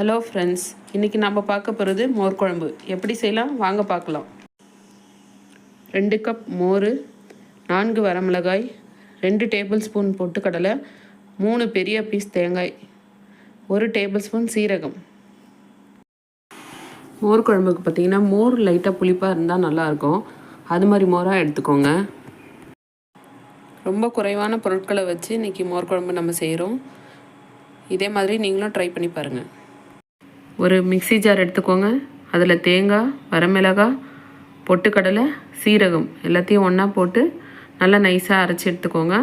Hello friends இன்றைக்கி நம்ம பார்க்க போகிறது மோர் குழம்பு. எப்படி செய்யலாம்? வாங்க பார்க்கலாம். ரெண்டு கப் மோர் நான்கு வரமிளகாய் ரெண்டு டேபிள் ஸ்பூன் பொட்டுக்கடலை மூணு பெரிய பீஸ் தேங்காய் ஒரு டேபிள் ஸ்பூன் சீரகம். மோர் குழம்புக்கு பார்த்தீங்கன்னா மோர் லைட்டாக புளிப்பாக இருந்தால் நல்லாயிருக்கும் அது மாதிரி மோராக எடுத்துக்கோங்க. ரொம்ப குறைவான பொருட்களை வச்சு இன்றைக்கி மோர் குழம்பு நம்ம செய்கிறோம் இதே மாதிரி நீங்களும் ட்ரை பண்ணி பாருங்கள் ஒரு மிக்ஸி ஜார் எடுத்துக்கோங்க. அதில் தேங்காய் வரமிளகாய் பொட்டுக்கடலை சீரகம் எல்லாத்தையும் ஒன்றா போட்டு நல்லா நைஸாக அரைச்சி எடுத்துக்கோங்க.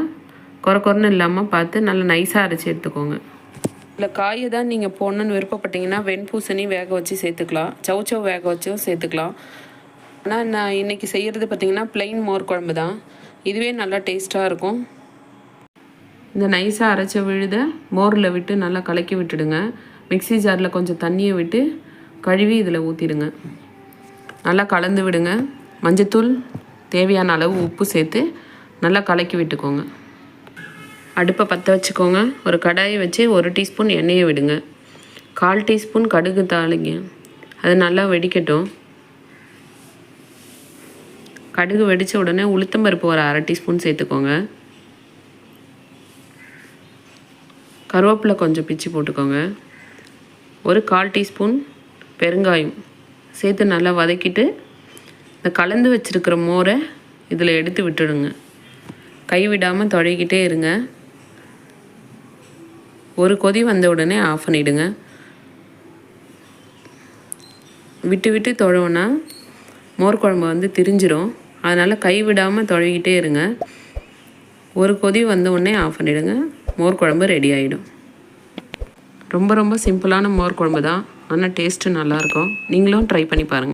குறை குறைன்னு இல்லாமல் பார்த்து நல்லா நைஸாக அரைச்சி எடுத்துக்கோங்க. இல்லை காயை தான் நீங்கள் போடணுன்னு விருப்பப்பட்டீங்கன்னா வெண்பூசணி வேக வச்சு சேர்த்துக்கலாம். சவுச்சவ் வேக வச்சும் சேர்த்துக்கலாம். ஆனால் நான் இன்றைக்கி செய்கிறது பார்த்தீங்கன்னா ப்ளைன் மோர் குழம்பு தான். இதுவே நல்லா டேஸ்ட்டாக இருக்கும். இந்த நைஸாக அரைச்ச விழுத மோரில் விட்டு நல்லா கலக்கி விட்டுடுங்க. மிக்ஸி ஜாரில் கொஞ்சம் தண்ணியை விட்டு கழுவி இதில் ஊற்றிடுங்க. நல்லா கலந்து விடுங்க. மஞ்சத்தூள் தேவையான அளவு உப்பு சேர்த்து நல்லா கலக்கி விட்டுக்கோங்க. அடுப்பை பற்ற வச்சுக்கோங்க. ஒரு கடாயை வச்சு ஒரு டீஸ்பூன் எண்ணெயை விடுங்க. கால் டீஸ்பூன் கடுகு தாளிங்க. அது நல்லா வெடிக்கட்டும். கடுகு வெடித்த உடனே உளுத்தம்பருப்பு ஒரு அரை டீஸ்பூன் சேர்த்துக்கோங்க. கருவேப்பிலை கொஞ்சம் பிச்சு போட்டுக்கோங்க. ஒரு கால் டீஸ்பூன் பெருங்காயம் சேர்த்து நல்லா வதக்கிட்டு இந்த கலந்து வச்சுருக்கிற மோரை இதில் எடுத்து விட்டுடுங்க. கை விடாமல் தொடைக்கிட்டே இருங்க. ஒரு கொதி வந்த உடனே ஆஃப் பண்ணிவிடுங்க விட்டு விட்டு தொழவுனா மோர் குழம்பு வந்து திரிஞ்சிரும். அதனால் கை விடாமல் தொழகிட்டே இருங்க. ஒரு கொதி வந்த உடனே ஆஃப் பண்ணிவிடுங்க மோர் குழம்பு ரெடி ஆகிடும் ரொம்ப ரொம்ப சிம்பிளான மோர் குழம்பு தான். ஆனால் டேஸ்ட்டு நல்லாயிருக்கும் நீங்களும் ட்ரை பண்ணி பாருங்கள்